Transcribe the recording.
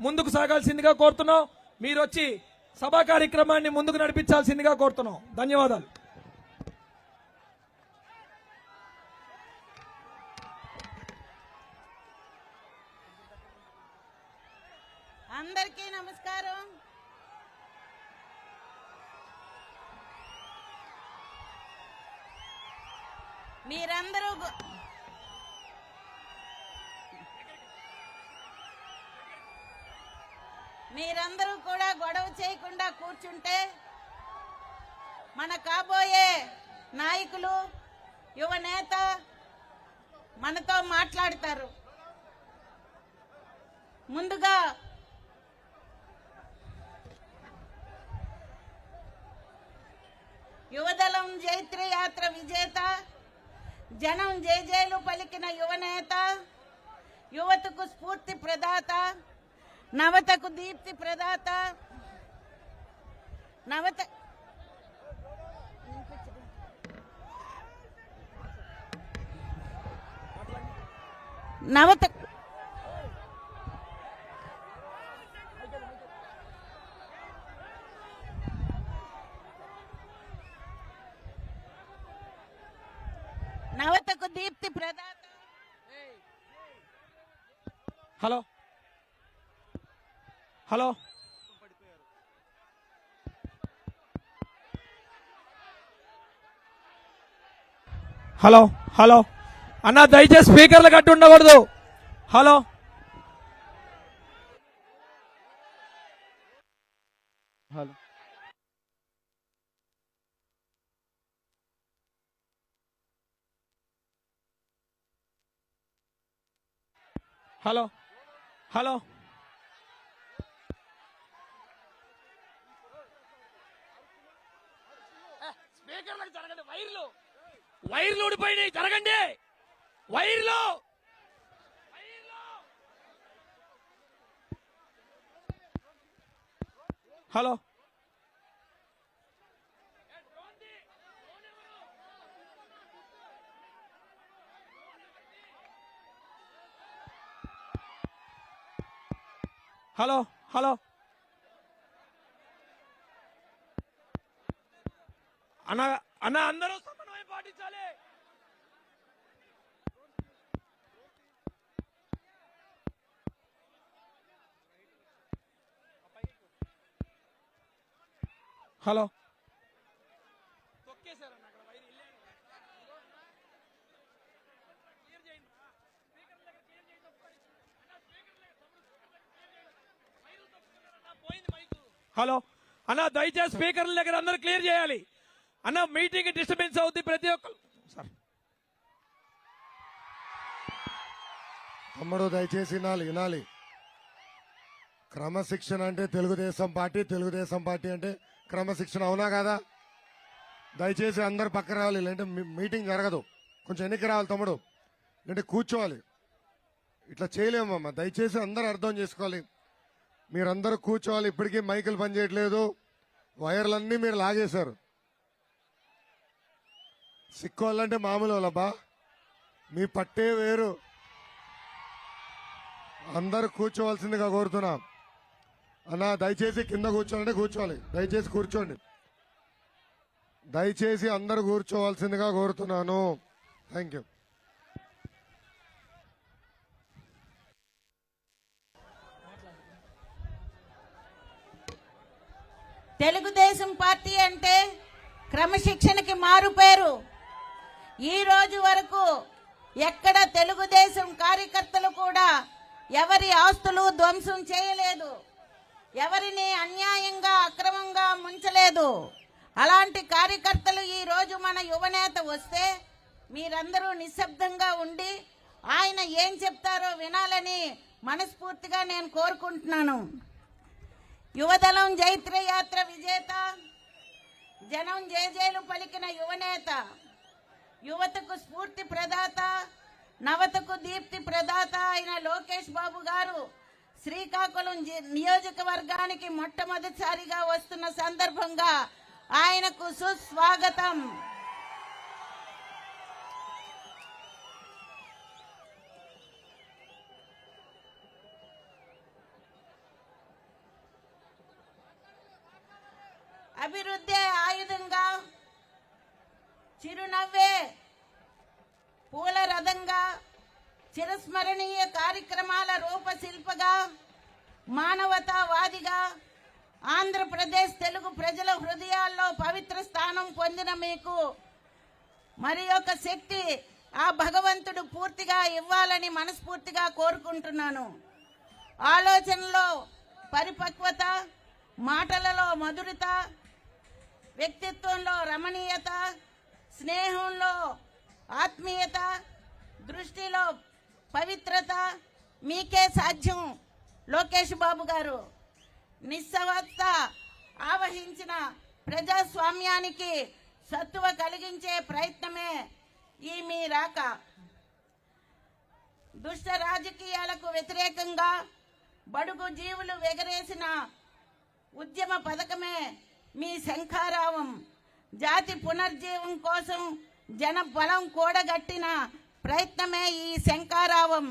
ముందుకు సాగాల్సిందిగా కోరుతున్నాం. మీరు వచ్చి సభా కార్యక్రమాన్ని ముందుకు నడిపించాల్సిందిగా కోరుతున్నాం. ధన్యవాదాలు. అందరికీ నమస్కారం. మీరందరూ మీరందరూ కూడా గొడవ చేయకుండా కూర్చుంటే మన కాబోయే నాయకులు యువ నేత మనతో మాట్లాడతారు. ముందుగా యువదళం జైత్ర యాత్ర విజేత జనం జేజేలు పలికిన యువనేత యువతకు స్ఫూర్తి ప్రదాత నవతకు దీప్తి ప్రదాత. నవత నవత నవతకు దీప్తి ప్రదాత. Hello hello. Hello hello. అన్న దయచేసి స్పీకర్లు కట్టి ఉండకూడదు. హలో. హలో. హలో. హలో స్పీకర్లకు జరగండి వైర్లు వైర్లు ఊడిపోయినాయి జరగండి. వైర్లు. హలో. Hello hello. అన్న అన్న అందరూ సమన్వయం పాటించాలి హలో తొక్కేశారన్న అక్కడ వైర్ ఇల్లే. క్లియర్ చేయండి. స్పీకర్ల దగ్గర క్లియర్ చేయండి ఒకసారి. అన్న స్పీకర్ల దగ్గర తమ్ముడు స్పీకర్ల దగ్గర క్లియర్ చేయండి. వైర్లు తొక్కుతున్నారన్న, పోయింది మైకు. హలో అన్న దయచేసి స్పీకర్ల దగ్గర అందరూ క్లియర్ చేయాలి అన్న మీటింగ్ డిస్టర్బెన్స్ అవుద్ది ప్రతి ఒక్కరు. సార్. తమ్ముడు దయచేసి వినాలి వినాలి. క్రమశిక్షణ అంటే తెలుగుదేశం పార్టీ తెలుగుదేశం పార్టీ అంటే క్రమశిక్షణ అవునా కదా? దయచేసి అందరు పక్క రావాలి లేదంటే మీటింగ్ జరగదు. కొంచెం ఎన్నిక రావాలి తమ్ముడు. లేదంటే కూర్చోవాలి. ఇట్లా చేయలేమమ్మ దయచేసి అందరు అర్థం చేసుకోవాలి. మీరందరూ కూర్చోవాలి ఇప్పటికీ మైకులు పనిచేయట్లేదు. వైర్లన్నీ మీరు లాగేశారు. సిక్కోళ్ళంటే మామూలు వాళ్ళబ్బా మీ పట్టే వేరు. అందరూ కూర్చోవలసిందిగా కోరుతున్నాం. అన్న దయచేసి కింద కూర్చోాలంటే కూర్చోవాలి. దయచేసి కూర్చోండి. దయచేసి అందరూ కూర్చోవలసిందిగా కోరుతున్నాను. థ్యాంక్ యూ తెలుగుదేశం పార్టీ అంటే క్రమశిక్షణకి మారు పేరు. ఈ రోజు వరకు ఎక్కడ తెలుగుదేశం కార్యకర్తలు కూడా ఎవరి ఆస్తులు ధ్వంసం చేయలేదు ఎవరిని అన్యాయంగా అక్రమంగా ముంచలేదు. అలాంటి కార్యకర్తలు ఈ రోజు మన యువనేత వస్తే మీరందరూ నిశ్శబ్దంగా ఉండి ఆయన ఏం చెప్తారో వినాలని మనస్ఫూర్తిగా నేను కోరుకుంటున్నాను. యువదళం జైత్రయాత్ర విజేత జనం జేజేలు పలికిన యువనేత యువతకు స్ఫూర్తి ప్రదాత నవతకు దీప్తి ప్రదాత అయిన లోకేష్ బాబు గారు శ్రీకాకుళం నియోజకవర్గానికి మొట్టమొదటిసారిగా వస్తున్న సందర్భంగా ఆయనకు సుస్వాగతం. అభివృద్ధి ఆయుధంగా చిరునవ్వే. పూల రథంగా చిరస్మరణీయ కార్యక్రమాల రూపశిల్పగా మానవతావాదిగా ఆంధ్రప్రదేశ్ తెలుగు ప్రజల హృదయాల్లో పవిత్ర స్థానం పొందిన మీకు మరి యొక్క శక్తి ఆ భగవంతుడు పూర్తిగా ఇవ్వాలని మనస్ఫూర్తిగా కోరుకుంటున్నాను. ఆలోచనలో పరిపక్వత మాటలలో మధురత వ్యక్తిత్వంలో రమణీయత స్నేహంలో ఆత్మీయత దృష్టిలో పవిత్రత మీకే సాధ్యం. లోకేష్ బాబు గారు నిస్సవత్త ఆవహించిన ప్రజాస్వామ్యానికి సత్తువ కలిగించే ప్రయత్నమే ఈ మీ రాక. దుష్ట రాజకీయాలకు వ్యతిరేకంగా బడుగు జీవులు ఎగరేసిన ఉద్యమ పథకమే మీ శంఖారావం. జాతి పునర్జీవం కోసం జన బలం కూడగట్టిన ప్రయత్నమే ఈ శంకారావం